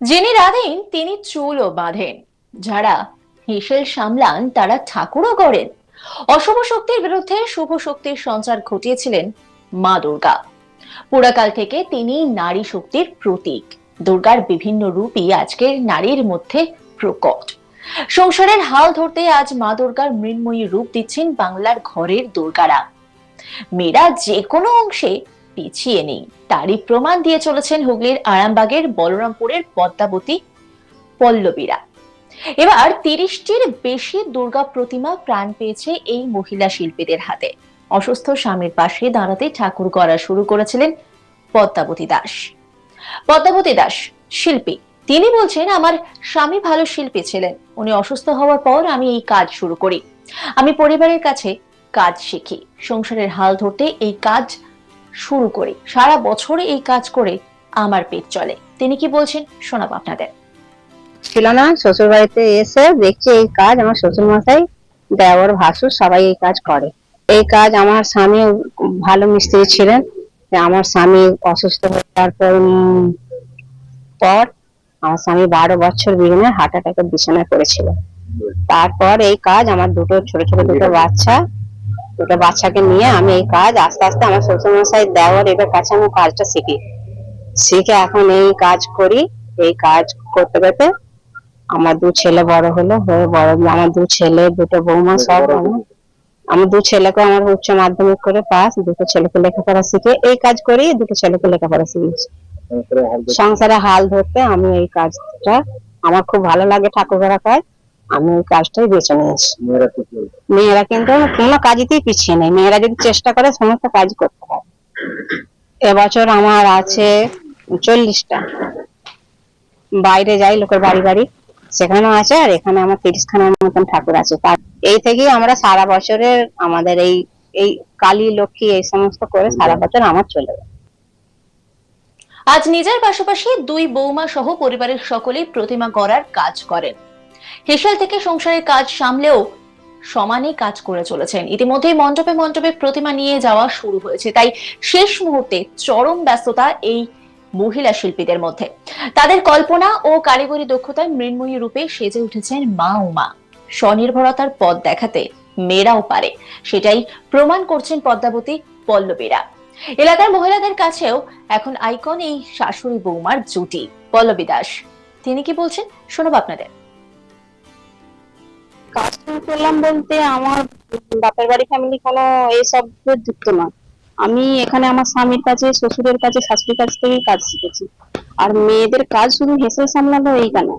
যিনি রাধেন, তিনি চুলও বাঁধেন। যারা হেসেল সামলান, তারা ঠাকুরও গড়েন। অশুভ শক্তির বিরুদ্ধে শুভ শক্তির সঞ্চার ঘটিয়েছিলেন মা দুর্গা। পুরাকাল থেকে তিনি নারী শক্তির প্রতীক। দুর্গার বিভিন্ন রূপই আজকের নারীর মধ্যে প্রকট। সংসারের হাল ধরতে আজ মা দুর্গার মৃন্ময়ী রূপ দিচ্ছেন বাংলার ঘরের দুর্গারা। মেয়েরা যে কোনো অংশে পিছিয়ে নেই। তারই প্রমাণ দিয়ে চলেছেন হুগলির আরামবাগের বলরামপুরের পদ্মাবতী পল্লবীরা। এবার তিরিশটির বেশি দুর্গা প্রতিমা প্রাণ পেয়েছে এই মহিলা শিল্পীদের হাতে। অসুস্থ স্বামীর পাশে দাঁড়াতে ঠাকুর গড়া শুরু করেছিলেন পদ্মাবতী দাস। পদ্মাবতী দাস, শিল্পী। তিনি বলছেন, আমার স্বামী ভালো শিল্পী ছিলেন। উনি অসুস্থ হওয়ার পর আমি এই কাজ শুরু করি। আমি পরিবারের কাছে কাজ শিখি। সংসারের হাল ধরতে এই কাজ শুরু করি। সারা বছর এই কাজ করে আমার পেট চলে। তিনি কি বলছেন শোনাবো আপনাদের। ছিল না শ্বশুর বাড়িতে এসে দেখছি এই কাজ, আমার শ্বশুর মশাই দেওর ভাসুর সবাই এই কাজ করে। এই কাজ আমার স্বামী ভালো মিস্ত্রি ছিলেন আমার স্বামী অসুস্থ হয়ে যাওয়ার পর আমার স্বামী বারো বছর বিঘ্নে হার্ট অ্যাটাকের বিছানায় পড়েছিল। তারপর এই কাজ আমার দুটো, ছোট ছোট দুটো বাচ্চা দুটো বাচ্চাকে নিয়ে আমি এই কাজ আস্তে আস্তে আমার শ্বশুর মশাই দেওয়ার এবার কাছে আমি কাজটা শিখি। শিখে এখন এই কাজ করি এই কাজ করতে করতে আমার দু ছেলে বড় হলো হয়ে বড় আমার দু ছেলে দুটো বৌমা সব আমার। দু ছেলেকে আমার উচ্চ মাধ্যমিক করে পাস দুটো ছেলেকে লেখাপড়া শিখে এই কাজ করি দুটো ছেলেকে লেখাপড়া শিখেছি সংসারে হাল ধরতে। আমি এই কাজটা আমার খুব ভালো লাগে ঠাকুর করা কাজ। আমি এই কাজটাই বেছে নিয়েছি। মেয়েরা কিন্তু কোনো কাজেতেই পিছিয়ে নেই। মেয়েরা যদি চেষ্টা করে সমস্ত কাজ করতে পারে। এবছর আমার আছে চল্লিশটা। বাইরে যাই লোকের বাড়ি বাড়ি। সেখানেও আছে আর এখানে আমার তিরিশ খানার মতন ঠাকুর আছে। তার এই থেকেই আমরা সারা বছরের আমাদের এই এই কালী লক্ষ্মী এই সমস্ত করে সারা বছর আমার চলে যায়। আজ নিজের পাশাপাশি দুই বৌমা সহ পরিবারের সকলেই প্রতিমা গড়ার কাজ করেন। হেসেল থেকে সংসারের কাজ সামলেও সমানে কাজ করে চলেছেন। ইতিমধ্যেই মণ্ডপে মণ্ডপে প্রতিমা নিয়ে যাওয়া শুরু হয়েছে। তাই শেষ মুহূর্তে চরম ব্যস্ততা এই মহিলা শিল্পীদের মধ্যে। তাদের কল্পনা ও কারিগরি দক্ষতায় মৃন্ময়ী রূপে সেজে উঠেছেন মা উমা। স্বনির্ভরতার পথ দেখাতে মেয়েরাও পারে। সেটাই প্রমাণ করছেন পদ্মাবতী পল্লবীরা। এলাকার মহিলাদের কাছেও এখন আইকন এই শাশুড়ি বৌমার জুটি। পল্লবী দাস, তিনি কি বলছেন? শোনাবো আপনাদের। করলাম বলতে আমার বাপের বাড়ি ফ্যামিলি কোনো এইসব যুক্ত না। আমি এখানে আমার স্বামীর কাছে শ্বশুরের কাছে শাশুড়ির কাছ থেকে কাজ শিখেছি। আর মেয়েদের কাজ শুধু হেসে সামলানো এইখানে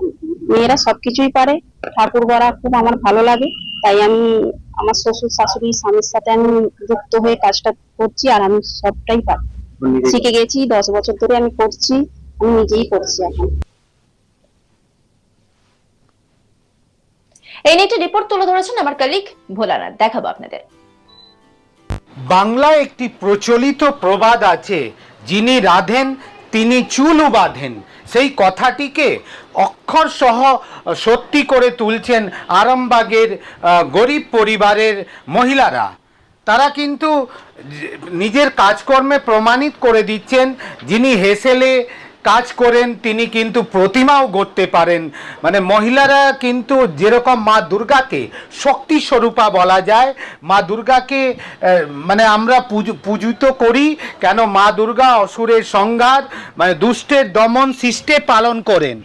মেয়েরা সবকিছুই পারে ঠাকুর গড়া খুব আমার ভালো লাগে। তাই আমি আমার শ্বশুর শাশুড়ি স্বামীর সাথে আমি যুক্ত হয়ে কাজটা করছি আর আমি সবটাই পারি। শিখে গেছি দশ বছর ধরে আমি করছি আমি নিজেই করছি এখন। এই নিয়ে একটি রিপোর্ট তুলে ধরেছেন আমার কালিক ভোলানাথ। দেখাবো আপনাদের। বাংলায় একটি প্রচলিত প্রবাদ আছে, যিনি রাধেন, তিনি চুলও বাঁধেন। সেই কথাটিকে অক্ষর সহ সত্যি করে তুলছেন আরামবাগের গরিব পরিবারের মহিলারা। তারা কিন্তু নিজের কাজকর্মে প্রমাণিত করে দিচ্ছেন, যিনি হেসেলে কাজ করেন, তিনি কিন্তু প্রতিমাও গড়তে পারেন। মানে মহিলারা কিন্তু যেরকম মা দুর্গাকে শক্তি স্বরূপা বলা যায়, মা দুর্গাকে মানে আমরা পুজো, পূজিত করি, কেন মা দুর্গা অসুরের সংঘাত মানে দুষ্টের দমন সৃষ্টে পালন করেন।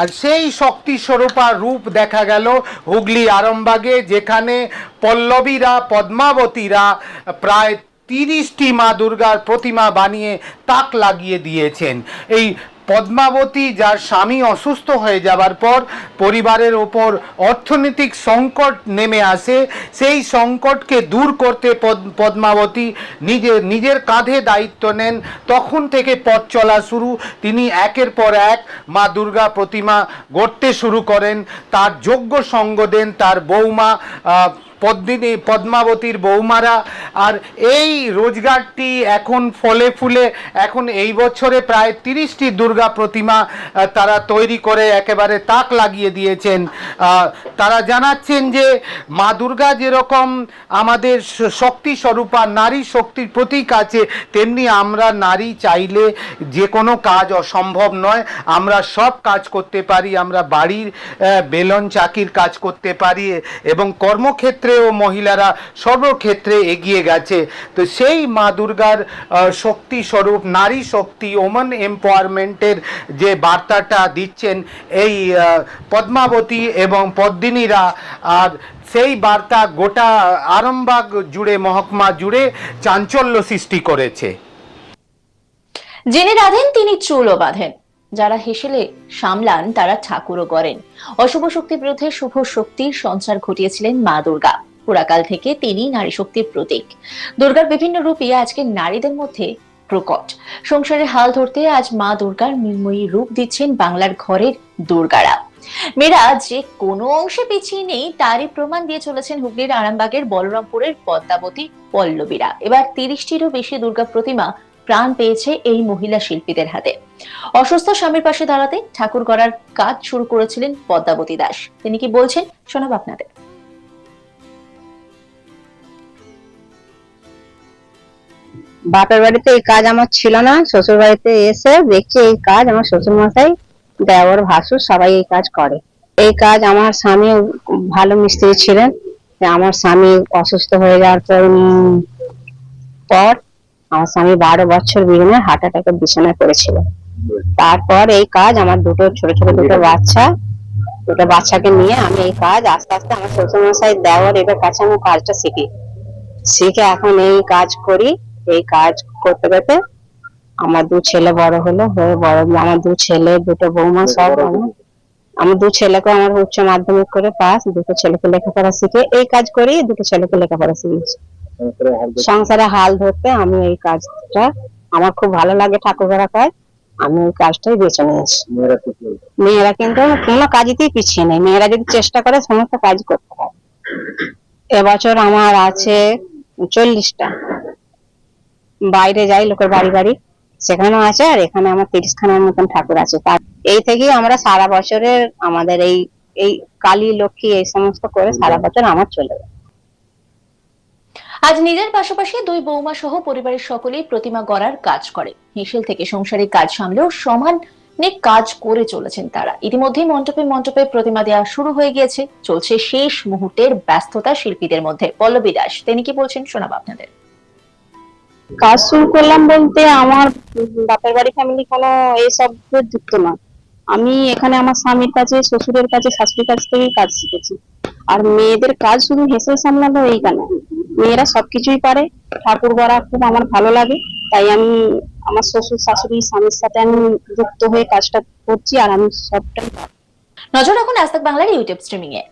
আর সেই শক্তি স্বরূপা রূপ দেখা গেল হুগলি আরামবাগে, যেখানে পল্লবীরা, পদ্মাবতীরা প্রায় তিরিশটি মা দুর্গার প্রতিমা বানিয়ে তাক লাগিয়ে দিয়েছেন। এই পদ্মাবতী যার স্বামী অসুস্থ হয়ে যাবার পর পরিবারের ওপর অর্থনৈতিক সংকট নেমে আসে, সেই সংকটকে দূর করতে পদ- পদ্মাবতী নিজে, নিজের কাঁধে দায়িত্ব নেন। তখন থেকে পথ চলা শুরু। তিনি একের পর এক মা দুর্গা প্রতিমা গড়তে শুরু করেন। তার যোগ্য সঙ্গ দেন তার বৌমা পদ্মিনী, পদ্মাবতীর বৌমারা। আর এই রোজগারটি এখন ফলে ফুলে, এখন এই বছরে প্রায় তিরিশটি দুর্গা প্রতিমা তারা তৈরি করে, একেবারে তাক লাগিয়ে দিয়েছেন। তারা জানাচ্ছেন যে মা দুর্গা যেরকম আমাদের শক্তি স্বরূপা, নারী শক্তির প্রতীক আছে, তেমনি আমরা নারী চাইলে যে কোনো কাজ অসম্ভব নয়। আমরা সব কাজ করতে পারি, আমরা বাড়ির বেলন চাকির কাজ করতে পারি, এবং কর্মক্ষেত্রেও মহিলারা সর্বক্ষেত্রে এগিয়ে গেছে। তো সেই মা দুর্গার শক্তি স্বরূপ, নারী শক্তি, ওমেন এম্পাওয়ারমেন্টের যে বার্তাটা দিচ্ছেন এই পদ্মাবতী এবং পদ্মিনীরা, আর সেই বার্তা গোটা আরামবাগ জুড়ে, মহকুমা জুড়ে চাঞ্চল্য সৃষ্টি করেছে। যিনি রাধেন, তিনি চুলও বাঁধেন। যারা হেসেলে সামলান, তারা ঠাকুরও গড়েন অশুভ শক্তির বিরুদ্ধে শুভ শক্তির সঞ্চার ঘটিয়েছিলেন মা দুর্গা। পুরাকাল থেকে তিনি নারী শক্তির প্রতীক। দুর্গার বিভিন্ন রূপই আজকে নারীদের মধ্যে প্রকট। সংসারের হাল ধরতে আজ মা দুর্গার মৃন্ময়ী রূপ দিচ্ছেন বাংলার ঘরের দুর্গারা। মেয়েরা যে কোনো অংশে পিছিয়ে নেই, তারই প্রমাণ দিয়ে চলেছেন হুগলির আরামবাগের বলরামপুরের পদ্মাবতী পল্লবীরা। এবার তিরিশটিরও বেশি দুর্গা প্রতিমা প্রাণ পেয়েছে এই মহিলা শিল্পীদের হাতে। অসুস্থ স্বামীর পাশে দাঁড়াতে ঠাকুর গড়ার কাজ শুরু করেছিলেন পদ্মাবতী দাস। তিনি কি বলছেন? শোনাব আপনাদের। বাপের বাড়িতে এই কাজ আমার ছিল না। শ্বশুর বাড়িতে এসে দেখছি এই কাজ আমার শ্বশুর মশাই দেওর, ভাসুর সবাই এই কাজ করে। এই কাজ আমার স্বামী ভালো মিস্ত্রি ছিলেন। আমার স্বামী অসুস্থ হয়ে যাওয়ার পর পর আমার স্বামী বারো বছর বিঘ্নে হার্ট অ্যাটাকের বিছানায় পড়েছিল। তারপর এই কাজ আমার দুটো ছোট ছোট দুটো বাচ্চা দুটো বাচ্চাকে নিয়ে আমি এই কাজ আস্তে আস্তে আমার শ্বশুর মশাই দেওয়ার এদের কাছে আমি কাজটা শিখি। শিখে এখন এই কাজ করি এই কাজ করতে করতে আমার দু ছেলে বড় হলো হয়ে বড় আমার দু ছেলে দুটো বৌমা সব আমার- দু ছেলেকে আমার উচ্চ মাধ্যমিক করে পাস দুটো ছেলেকে লেখাপড়া শিখে এই কাজ করি দুটো ছেলেকে লেখাপড়া শিখিয়েছি। সংসারে হাল ধরতে। আমি এই কাজটা আমার খুব ভালো লাগে ঠাকুর করা কাজ আমি এই কাজটাই বেছে নিয়েছি। মেয়েরা কিন্তু কোনো কাজেতেই পিছিয়ে নেই। মেয়েরা যদি চেষ্টা করে সমস্ত কাজ করতে পারে। এবছর আমার আছে চল্লিশটা। বাইরে যাই লোকের বাড়ি বাড়ি। সেখানেও আছে আর এখানে আমার তিরিশ খানার মতন ঠাকুর আছে। তার এই থেকেই আমরা সারা বছরের আমাদের এই এই কালী লক্ষ্মী এই সমস্ত করে সারা বছর আমার চলে যায়। আজ নিজের পাশাপাশি দুই বৌমা সহ পরিবারের সকলেই প্রতিমা গড়ার কাজ করে। হেসেল থেকে সংসারের কাজ সামলেও সমান কাজ করে চলেছেন তারা। ইতিমধ্যেই মণ্ডপে মণ্ডপে প্রতিমা দেওয়া শুরু হয়ে গিয়েছে। চলছে শেষ মুহূর্তের ব্যস্ততা শিল্পীদের মধ্যে। পল্লবী দাস, তিনি কি বলছেন শোনাবো আপনাদের? কাজ শুরু করলাম বলতে আমার বাপের বাড়ি ফ্যামিলি কোনো এসব যুক্ত না। আমি এখানে আমার স্বামীর কাছে, শ্বশুরের কাছে, শাশুড়ির কাছ থেকেই কাজ শিখেছি। আর মেয়েদের কাজ শুধু হেসে সামলানো এইখানে মেয়েরা সবকিছুই পারে। ঠাকুর গড়া খুব আমার ভালো লাগে। তাই আমি আমার শ্বশুর, শাশুড়ি, স্বামীর সাথে আমি যুক্ত হয়ে কাজটা করছি আর আমি সবটাই নজর রাখুন আজ বাংলার ইউটিউব স্ট্রিমিং এ